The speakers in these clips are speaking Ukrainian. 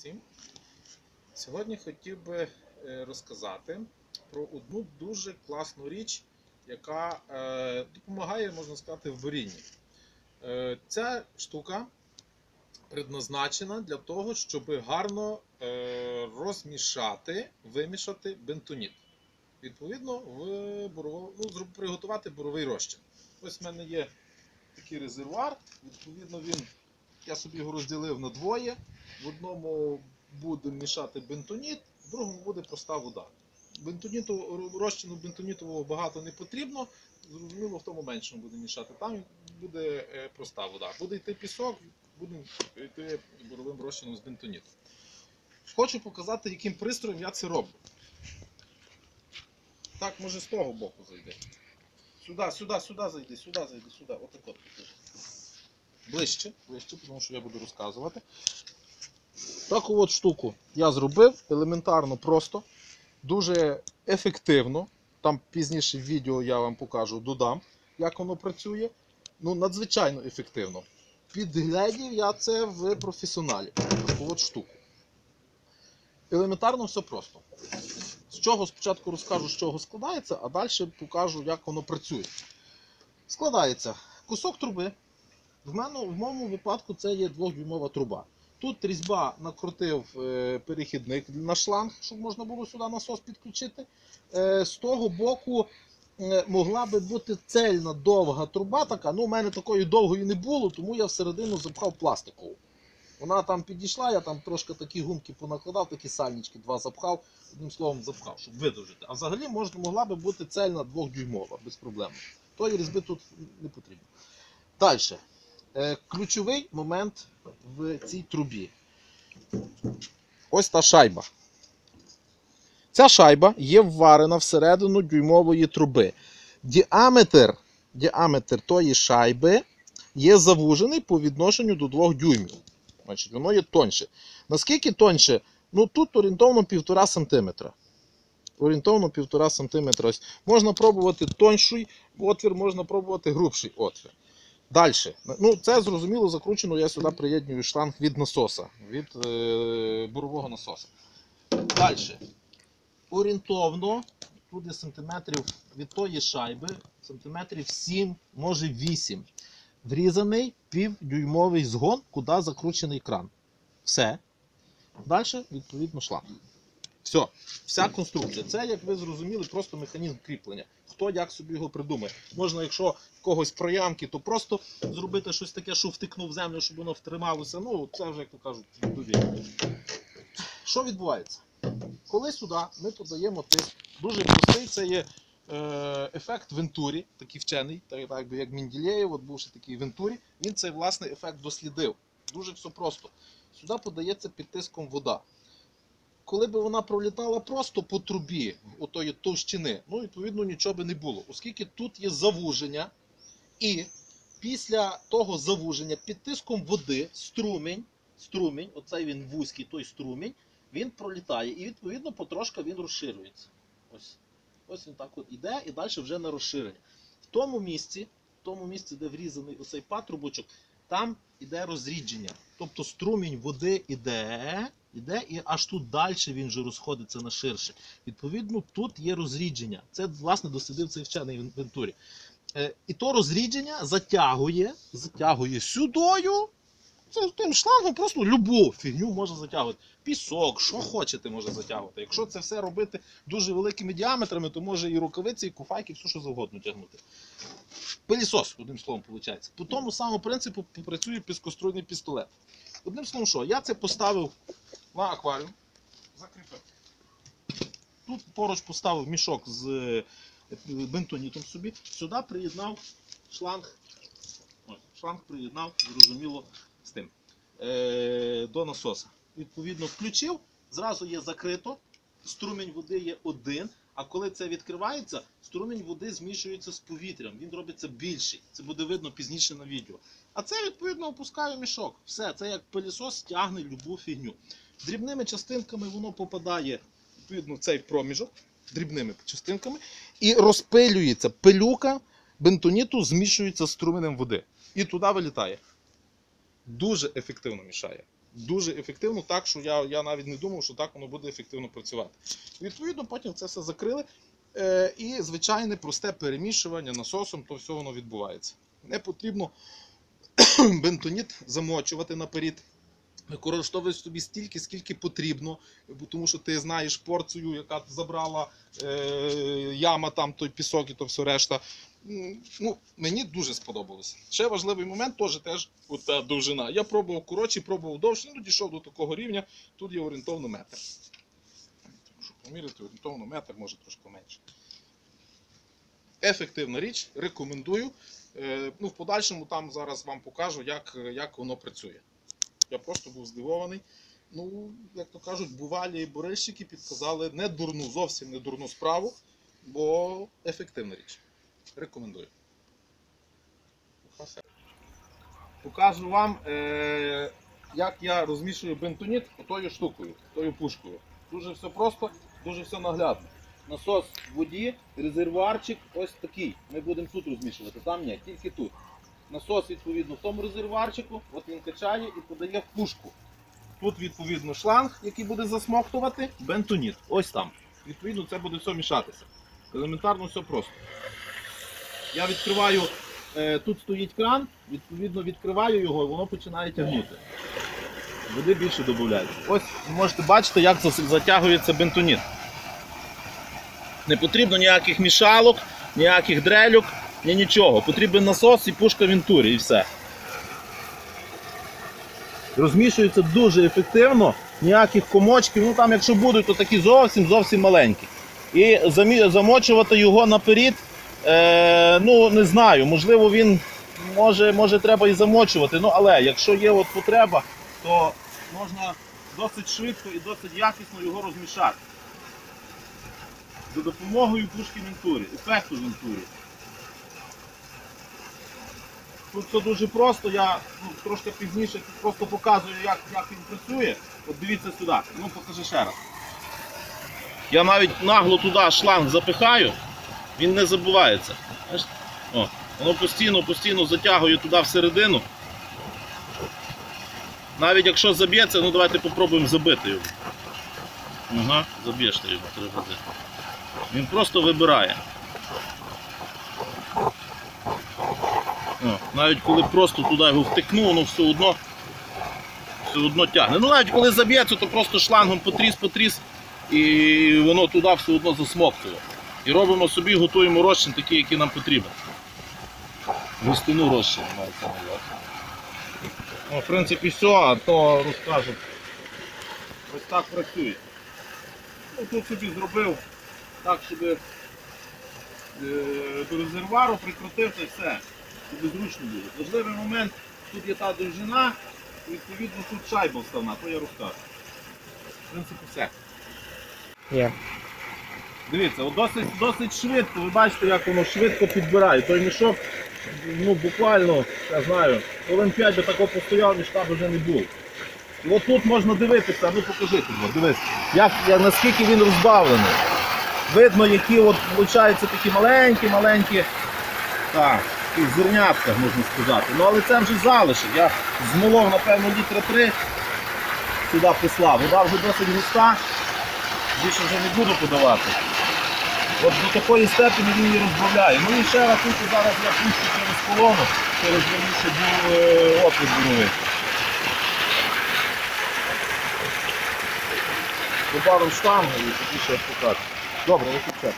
всім. Сьогодні хотів би е, розказати про одну дуже класну річ, яка е, допомагає, можна сказати, в борінні. Е, Ця штука предназначена для того, щоб гарно розмішати, вимішати бентоніт. Відповідно, ну, приготувати боровий розчин. Ось в мене є такий резервуар. Відповідно, він, я собі його розділив на двоє. В одному буде мішати бентоніт, в другому буде проста вода. Бентоніту, розчину бентонітового багато не потрібно. Зрозуміло, в тому меншому буде мішати. Там буде е, проста вода. Буде йти пісок, буде йти боровим розчином з бентоніту. Хочу показати, яким пристроєм я це роблю. Так, може з того боку зайде. Сюди, сюди, сюди зайди, сюди зайди, сюди. Отак от. Ближче, ближче, тому що я буду розказувати. Таку от штуку я зробив елементарно просто, дуже ефективно. Там пізніше в відео я вам покажу, додам, як воно працює. Ну, надзвичайно ефективно. Підглядів я це в професіоналі. Таку от штуку. Елементарно все просто. З чого спочатку розкажу, з чого складається, а далі покажу, як воно працює. Складається кусок труби. В, мене, в моєму випадку це є двохдюймова труба. Тут різьба накрутив е, перехідник на шланг, щоб можна було сюди насос підключити. Е, з того боку е, могла би бути цельна довга труба така. Ну, у мене такої довгої не було, тому я всередину запхав пластикову. Вона там підійшла, я там трошки такі гумки понакладав, такі сальнички два запхав, одним словом запхав, щоб видовжити. А взагалі можна, могла би бути цельна двохдюймова, без проблем. Тої різьби тут не потрібно. Далі. Е, ключовий момент в цій трубі. Ось та шайба. Ця шайба є вварена всередину дюймової труби. Діаметр, діаметр тої шайби є завужений по відношенню до 2 дюймів. Значить, воно є тоньше. Наскільки тоньше? Ну тут орієнтовно 1,5 см. Орієнтовно 1,5 см. Можна пробувати тонший отвір, можна пробувати грубший отвір. Далі. Ну, це зрозуміло закручено, я сюди приєднюю шланг від насоса, від е, бурового насоса. Далі. Орієнтовно, туди сантиметрів від тої шайби, сантиметрів 7, може 8. Врізаний півдюймовий згон, куди закручений кран. Все. Далі, відповідно, шланг. Все, вся конструкція. Це, як ви зрозуміли, просто механізм кріплення. Хто як собі його придумає. Можна, якщо в когось проямки, то просто зробити щось таке, що втикнув землю, щоб воно втрималося. Ну, це вже, як то кажуть, довір'я. Що відбувається? Коли сюди ми подаємо тиск, дуже простий, це є е, ефект Вентурі, такий вчений, так, так як Менділеєв, от ще такий Вентурі, він цей власний ефект дослідив. Дуже все просто. Сюди подається під тиском вода коли б вона пролітала просто по трубі отої товщини, ну, відповідно, нічого би не було. Оскільки тут є завуження, і після того завуження під тиском води струмінь, струмінь, оцей він вузький, той струмінь, він пролітає і відповідно потрошка він розширюється. Ось. Ось він так от іде і далі вже на розширення. В тому місці, в тому місці, де врізаний оцей патрубочок, там іде розрідження. Тобто струмінь води іде, іде і аж тут далі він вже розходиться на ширше. Відповідно, тут є розрідження. Це, власне, дослідив цей вчений в Вентурі. Е, і то розрідження затягує, затягує сюдою. Це тим шлангом просто любу фігню може затягувати. Пісок, що хочете, може затягувати. Якщо це все робити дуже великими діаметрами, то може і рукавиці, і куфайки, і все що завгодно тягнути. Пилісос, одним словом, виходить. По тому самому принципу працює піскоструйний пістолет. Одним словом, що я це поставив на акваріум, закріпив. Тут поруч поставив мішок з е, бентонітом собі. Сюди приєднав шланг. Ось, шланг приєднав, зрозуміло, з тим. Е, до насоса. Відповідно, включив, зразу є закрито, струмінь води є один. А коли це відкривається, струмінь води змішується з повітрям, він робиться більший. Це буде видно пізніше на відео. А це, відповідно, опускаю мішок. Все, це як пилісос тягне любу фігню. Дрібними частинками воно попадає відповідно в цей проміжок, дрібними частинками, і розпилюється пилюка бентоніту, змішується з струменем води. І туди вилітає. Дуже ефективно мішає. дуже ефективно, так що я, я навіть не думав, що так воно буде ефективно працювати. Відповідно, потім це все закрили. Е, і звичайне просте перемішування насосом, то все воно відбувається. Не потрібно бентоніт замочувати наперед. Використовуєш собі стільки, скільки потрібно, тому що ти знаєш порцію, яка забрала е, яма, там той пісок і то все решта. Ну, мені дуже сподобалося. Ще важливий момент теж теж ота довжина. Я пробував коротше, пробував довше, ну дійшов до такого рівня. Тут є орієнтовно метр. Щоб поміряти, орієнтовно метр, може трошки менше. Ефективна річ, рекомендую. Е, ну, в подальшому там зараз вам покажу, як, як воно працює. Я просто був здивований. Ну, як то кажуть, бувалі бурильщики підказали не дурну, зовсім не дурну справу, бо ефективна річ. Рекомендую. Покажу вам, е- як я розмішую бентоніт отою штукою, тою пушкою. Дуже все просто, дуже все наглядно. Насос в воді, резервуарчик ось такий. Ми будемо тут розмішувати, там ні, тільки тут. Насос, відповідно, в тому резервуарчику, от він качає і подає в пушку. Тут, відповідно, шланг, який буде засмоктувати, бентоніт. Ось там. Відповідно, це буде все мішатися. Елементарно все просто. Я відкриваю, е, тут стоїть кран, відповідно відкриваю його, і воно починає тягнути. Води більше додається. Ось ви можете бачити, як затягується бентоніт. Не потрібно ніяких мішалок, ніяких дрелюк, ні нічого. Потрібен насос і пушка вентурі і все. Розмішується дуже ефективно, ніяких комочків. Ну там, якщо будуть, то такі зовсім зовсім маленькі. І замочувати його наперед, е, ну не знаю, можливо, він може, може треба і замочувати. Ну але якщо є от потреба, то можна досить швидко і досить якісно його розмішати. За допомогою пушки Вентурі, ефекту Вентурі. Тут все дуже просто, я ну, трошки пізніше просто показую, як, як він працює. От дивіться сюди. Ну покажи ще раз. Я навіть нагло туди шланг запихаю, він не забувається. О, воно постійно, постійно затягує туди всередину. Навіть якщо заб'ється, ну давайте попробуємо забити його. Ага, заб'єш ти його три рази. Він просто вибирає. О, навіть коли просто туди його втикну, воно все одно, все одно тягне. Ну навіть коли заб'ється, то просто шлангом потріс, потріс і воно туди все одно засмоктує. І робимо собі, готуємо розчин такий, який нам потрібен. Густину розчин мається на. Ну, в принципі, все, а то розкажу. Ось так працює. Ну, тут собі зробив так, щоб е, до резервуару прикрутив це все, щоб зручно було. Важливий момент, тут є та довжина, і відповідно тут шайба вставна, то я розкажу. В принципі, все. Є. Дивіться, от досить, досить швидко, ви бачите, як воно швидко підбирає. Той мішок, ну буквально, я знаю, хвилин 5 до такого постояв, мішка б вже не було. І от тут можна дивитися, ну покажи тут, дивись, як, як, наскільки він розбавлений. Видно, які от, виходить, такі маленькі-маленькі, так, такі зернятка, можна сказати. Ну але це вже залишок. Я змолов, напевно, літра три сюди послав. Вода вже досить густа більше вже не буду подавати. От до такої степені він її розбавляє. Ну і ще раз тут зараз я пущу через колону, через раніше був е, отвір буровий. Добавив штангу і тоді ще покажу. Добре, виключай.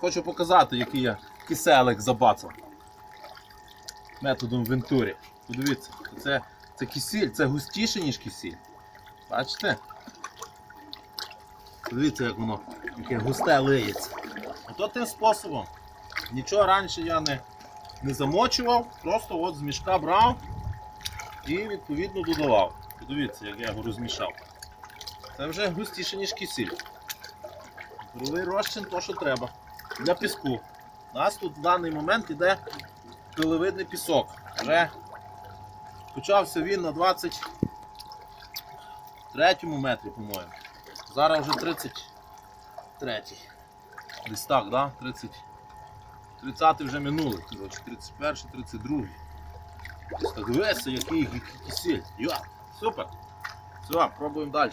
Хочу показати, який я киселик забацав. Методом вентурі. Подивіться, це, це кисіль, це густіше, ніж кисіль. Бачите? Дивіться, як воно яке густе лиється. Ото тим способом. Нічого раніше я не, не замочував, просто от з мішка брав і відповідно додавав. Подивіться, як я його розмішав. Це вже густіше, ніж кисіль. Буровий розчин то, що треба. Для піску. У нас тут в даний момент іде пиловидний пісок. Вже почався він на 23 метрі, по-моєму. Зараз вже 33. Десь так, да? 30. 30 вже минулий, 31, 32. Десь так весело, який, кисель. Я. Супер. Все, пробуємо далі.